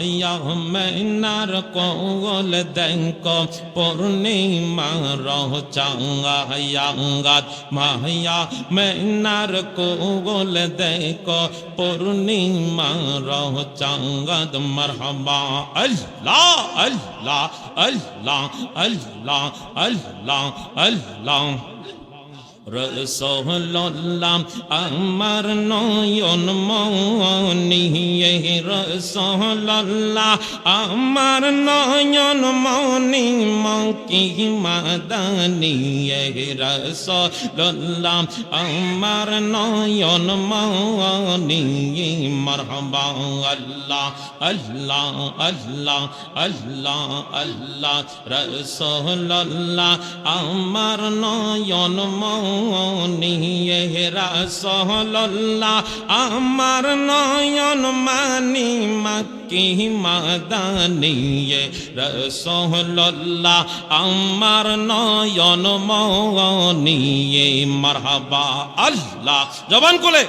اللهم إنار قول دنك پورني ما رو چانگا يانگات مايا میں انار قول دنك پورني ما رو چانگات مرحبا اللہ اللہ اللہ اللہ اللہ اللہ اللہ রসোল্লাম আমার নয়ন মনি রসোল্লাহ আমার নয়ন মনি মকি মাদানি রসোল্লাম আমার নয়ন মনি মরহবা আল্লাহ আল্লাহ আল্লাহ আল্লাহ আল্লাহ রসোল্লাহ আমার নয়ন মনি রাসল্লাহ আমার নয়ন মানি মাকি মাদানিয়ে রসহল্লাহ আমার নয়ন মনি মারহাবা আল্লাহ জবান কোলে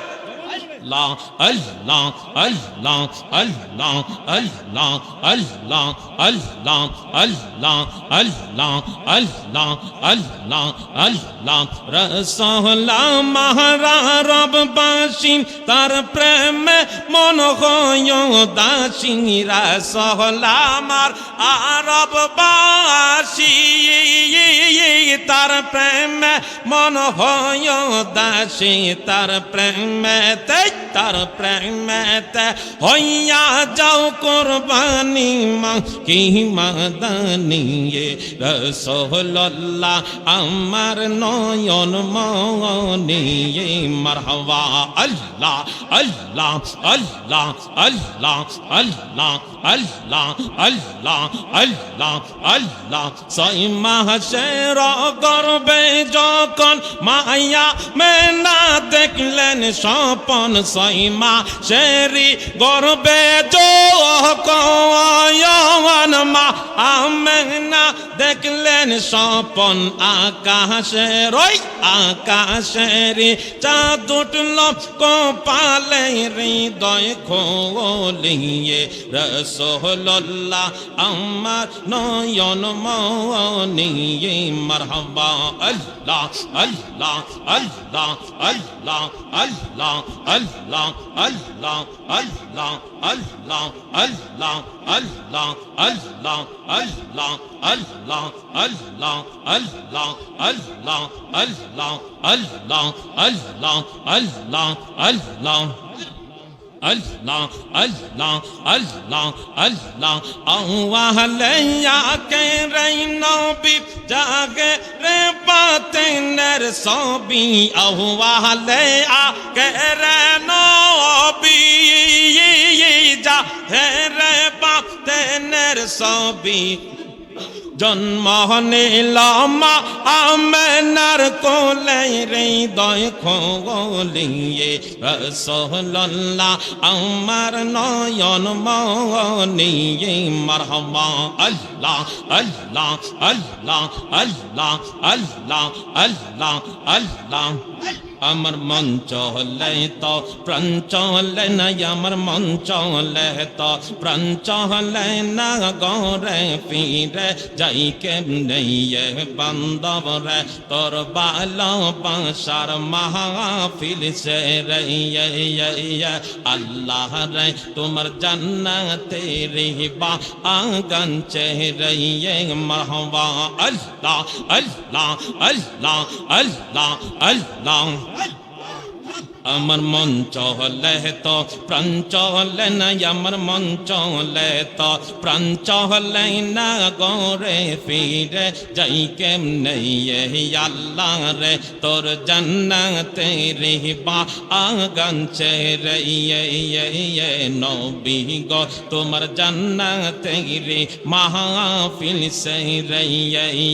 আল্লাহ আল্লাহ আল্লাহ আল্লাহ আল্লাহ আল্লাহ আল্লাহ আল্লাহ আল্লাহ আল্লাহ আল্লাহ আল্লাহ রসহলা মহারা রব বাসী তার প্রেমে মন হয় দাসী রসহলা আমার আরব বাসী তার প্রেমে মন হয় দাসী তার প্রেমেতে তার প্রেমেতে হইয়া যাও কোরবানি মা, কি মাদানি রসোল্লাহ আমার নয়ন মনি মারহবা, আল্লাহ আল্লাহ আল্লাহ আল্লাহ আল্লাহ আল্লাহ আল্লাহ আল্লাহ আল্লাহ। ছয় মাসের গর্বে যখন মায়া মেনা দেখলেন স্বপন ছয় মাসেরই গর্বে জো আমেনা দেখলেন স্বপন আকাশের ওই আকাশের চাঁদ উঠল কপালে হৃদয় খোলিয়ে, রসোল্লাহ আমার নয়ন মনিয়ে, মারহাবা আল্লাহ আল্লাহ আল্লাহ আল্লাহ আল্লাহ আল্লাহ আল্লাহ আল্লাহ আল্লাহ আল্লাহ আল্লাহ আল্লাহ আল্লাহ আল্লাহ আল্লাহ আল্লাহ আল্লাহ আল্লাহ আল্লাহ আল্লাহ আল্লাহ আল্লাহ আল্লাহ আল্লাহ আল্লাহ আল্লাহ আওয়াহলিয়া কে রে নবী জাগে রে পাতেনের সবি আওয়াহলিয়া কে রে নবী যা রে পাতেনের সবি জন্ম নিলামা আমেনার কোলে হৃদয় খোলিয়ে। রসোল্লাহ আমার নয়ন মনিয়ে মারহাবা, আল্লাহ আল্লাহ আল্লাহ আল্লাহ আল্লাহ আল্লাহ আল্লাহ। আমার মন চলে তো প্রাণ চলে না আমার মন চলে তো প্রাণ চলে না গরে ফিরে যাই কেমনে বান্ধব রে তোর বালো পাশার মাহফিল সে রে আল্লাহ রে তোমার জান্নাতে রিবা আগান চেহরে মারহবা আল্লাহ আল্লাহ আল্লাহ আল্লাহ আল্লাহ 当？আমার মন চলে তো প্রাণ চলে না আমার মন চলে তো প্রাণ চলে না গরে ফিরে যাই কেমনে আল্লাহ রে তোর জান্নাতে রিবা আগান রে নবী গো তোমার জান্নাতে রে মাহফিল সে রে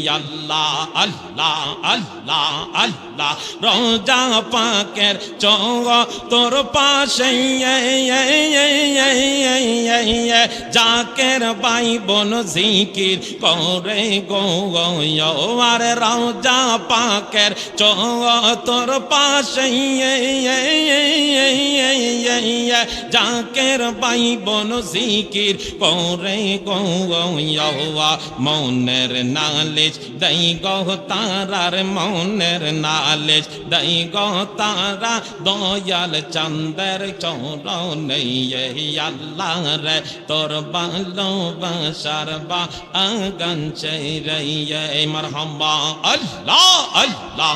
আল্লাহ আল্লাহ আল্লাহ আল্লাহ রোজা পাকের চৌগ তোর পাশে জাকের বাই বন জিকির করে গো আর রোজা পাকের চৌগ তোর পাশে জাকের বাই বন জিকির করে গো মনের নালিশ দই গো তারার, মনের নালিশ দই গো তারা, দয়াল চন্দের চরণে আল্লাহ রে তোর ভালোবাসার বা আগান রে মারহামা আল্লাহ আল্লাহ।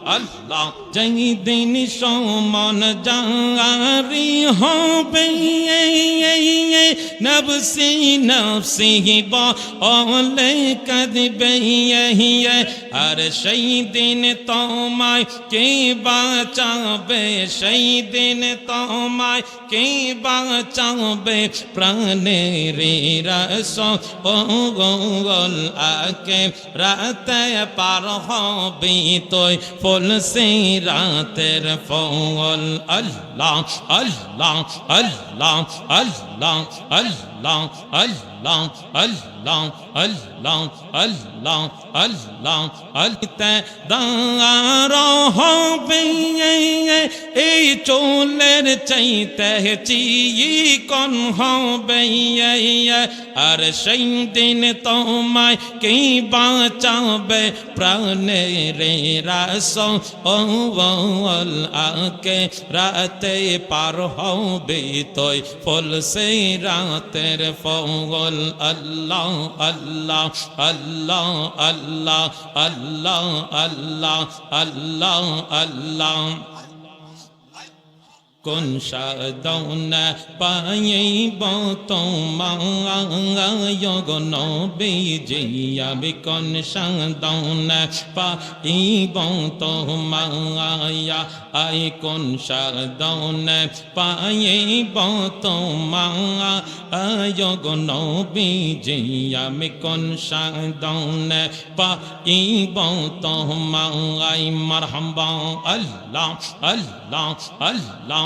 আল্লাহ যেই দিন সমান জারি হবে, নবসি নফসি বলে কদবে আর সেই দিন তোমায় কে বাঁচাবে, সেই দিন তোমায় কে বাঁচাবে, প্রাণের রস ও গোল আকে, রাতে পার হবি তোই ফুল সেই রাতের ফল আল্লাহ আল্লাহ আল্লাহ আল্লাহ আল্লাহ আল্লাহ আল্লাহ আল্লাহ আল্লাহ আলতে দাঁড় হবে এই চোলের চাইতে চিই কন হবে আর সেই দিন তোমায় কি বাঁচাবে প্রাণের রাস ও আকে রাতে পার হবে তোই, ফল সেই রাতের ফল আল্লাহ আল্লাহ আল্লাহ আল্লাহ আল্লাহ আল্লাহ আল্লাহ আল্লাহ। কোনসা দৌনা পাইব তোমায়গ নবীজিয়াব কোনসা দৌনা পাইব তোমায়া আই কোনসা দৌনা পাইব তোমায়গ নবীজিয়াব কোনসা দৌনা পাইব তোমায় মারহাম আল্লাহ আল্লাহ আল্লাহ।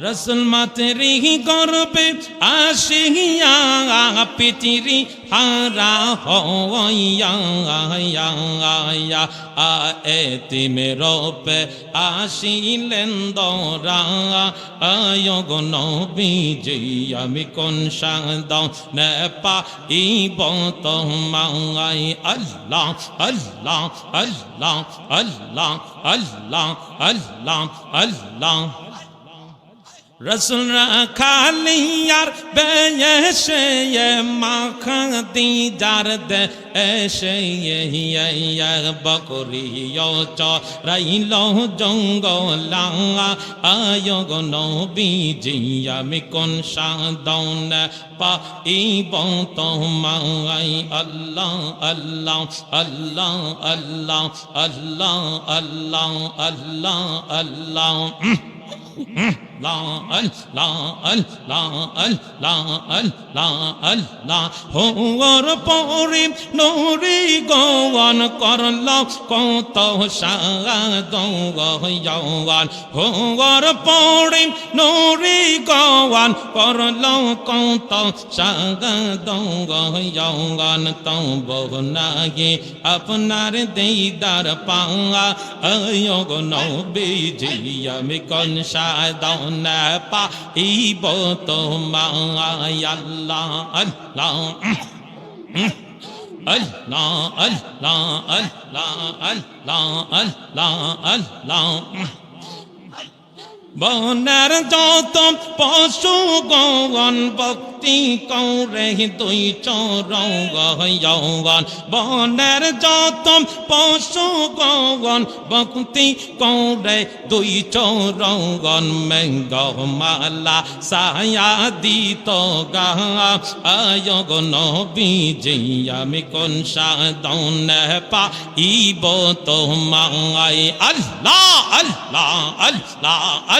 রসুল মাতরি গর্বে আসিয়া পিতিরি হারা হইয়া এতিমে রূপে আসিলেন দরা আয়োগ নবীজি আমি কোন সাদাও নে পাইব তোমায় আল্লাহ আল্লাহ আল্লাহ আল্লাহ আল্লাহ আল্লাহ আল্লাহ রসুল খালিয়ার বেশে মাখা দি যার দে এসে বকরি চরাইল জঙ্গলা আয়োগ নবীজি আমি কোন সাদন পাইব তোমায় আল্লাহ আল্লাহ আল্লাহ আল্লাহ আল্লাহ আল্লাহ আল্লাহ আল্লাহ লাল লাল লাল লাল লাল লা হোর পরে নোরে গোয়ান করল, কত সাগান হোর পরে নোরে গোয়ান করল, কত সাগান তৌ বহু নাগে আপনার দেইদার পাঙ্গা অয়োগ নৌ বেজিয়া আমি কনসা দাও সাদন পাইব তোমায় আল্লাহ আল্লাহ আল্লাহ আল্লাহ আল্লাহ আল্লাহ আল্লাহ আল্লাহ বনের যত পশু গগন ভক্তি কৌরে দুই চরগন বনের যত পশু গগন ভক্তি কৌরে দুই চরগন মেঘমালা সায়া দিত গা। আয়গ নবীজি আমি কোন সাদন পাইব তোমায়। আল্লাহ আল্লাহ আল্লাহ আল্লাহ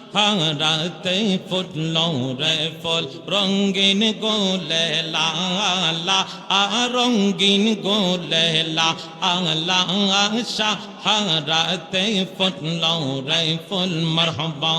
হারাতে ফুটল রে ফল রঙ্গিন গোলে লালা রঙ্গিন গোলে লালা আশা হারাতে ফুটল রে ফুল মরহবা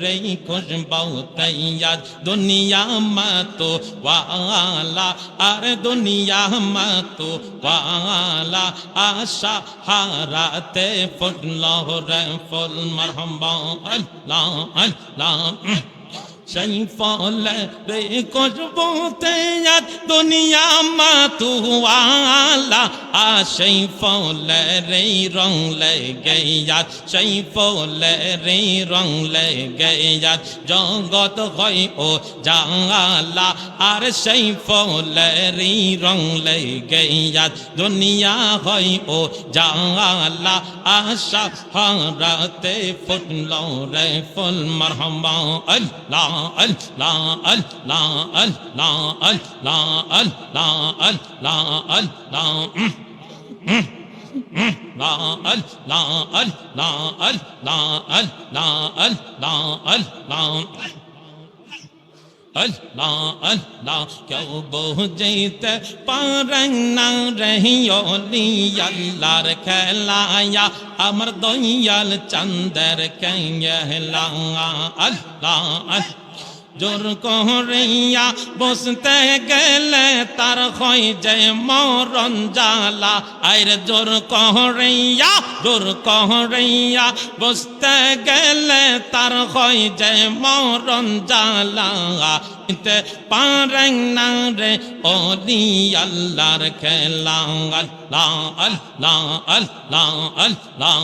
رہی خوش بہو تیار دنیا ماتو والا ار دنیا ماتو والا آشا ہارا تے فضلہ رحم المرحم اللہ اللہ সেই ফলে রে আর দুনিয়া মাতুয়ালা আ সেই ফলে রে রং লেগে যাত সেই ফলে রে রং লেগে যাত জগৎ হয় ও জালা, আর সেই ফলে রে রং লেগে যাত দুনিয়া হয় ও জালা, আশা হারাতে ফুটল রে ফুল মরহমা আল্লাহ। ال لا ال لا ال لا ال لا ال لا ال لا ال لا لا ال لا ال لا ال لا ال لا ال لا ال لا اللہ اللہ کیوں بوجھتے پارنگ نہ رہیو لی اللہ رکھلایا امر دویل چندر کہیں জোর করিয়া বসতে গেলে তার হয় যে মরণ জালা আইর জোর করিয়া জোর করিয়া বসতে গেলে তার হয় যে মরণ জালা তে পারেন না রে ওলি আল্লাহর খেলা। আল্লাহ আল্লাহ আল্লাহ আল্লাহ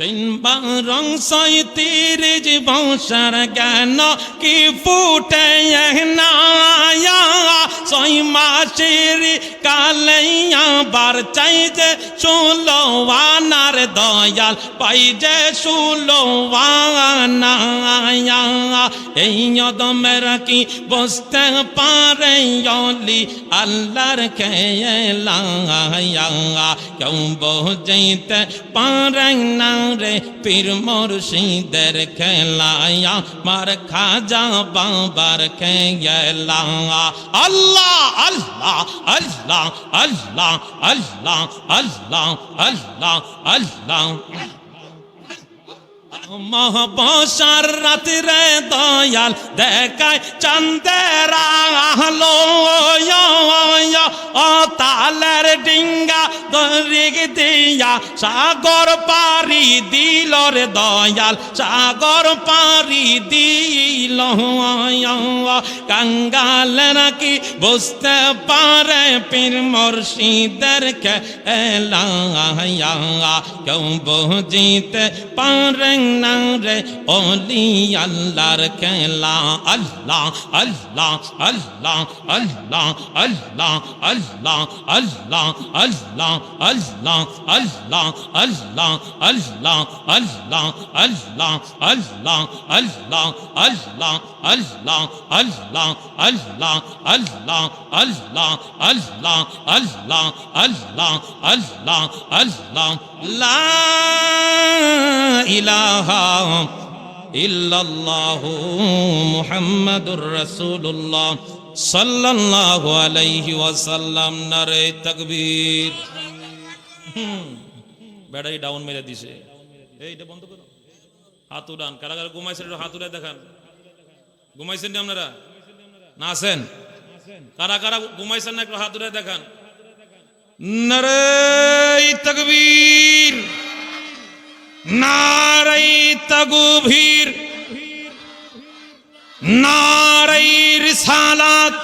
রং সই তিরিজ বংশর জ্ঞান কি ফুটে না সই মাসের কা বার চাই যে ষোলো আনার দয়াল, পাই যে ষোলো আনা এই অদমের কি বসতে পারে অলি, আল্লাহর খেলা কেউ বোঝাইতে পারে না রে পীর মুর্শিদের খেলায়া, মার খাজা বাবার খেলা আল্লাহ আল্লাহ আল্লাহ আল্লাহ আল্লাহ আল্লাহ আল্লাহ আল্লাহ। মহবসার রাত্রে দয়াল দেখায় চন্দের আলো ও তালের ডিঙ্গা দরিগ দিয়া সাগর পারি দিল রে দয়াল, সাগর পারি দিল কাঙ্গাল নাকি বুঝতে পারে পীর মুর্শিদের খেলা কেউ বুঝিতে পারে না রে ওলি আল্লাহর খেলা আল্লাহ আল্লাহ আল্লাহ আল্লাহ আল্লাহ আল্লাহ আল্লাহ আল্লাহ আল্লাহ আল্লাহ আল্লাহ আল্লাহ আল্লাহ আল্লাহ আল্লাহ আল্লাহ আল্লাহ আল্লাহ আল্লাহ আল্লাহ আল্লাহ আল্লাহ আল্লাহ আল্লাহ আল্লাহ আল্লাহ আল্লাহ লা ইলাহা ইল্লাল্লাহু মুহাম্মাদুর রাসূলুল্লাহ সাল্লাল্লাহু আলাইহি ওয়াসাল্লাম নারে তাকবীর ব্যাটারি ডাউন মেরে দিছে এইটা বন্ধ করো হাত উড়ান কারা কারা ঘুমাইছেন একটু হাত উড়ে দেখান ঘুমাইছেন আপনারা? না আছেন? কারা কারা ঘুমাইছেন না একটু হাত ধরে দেখান। নারে তকবীর। তগুভীর নারাই রিসালাত।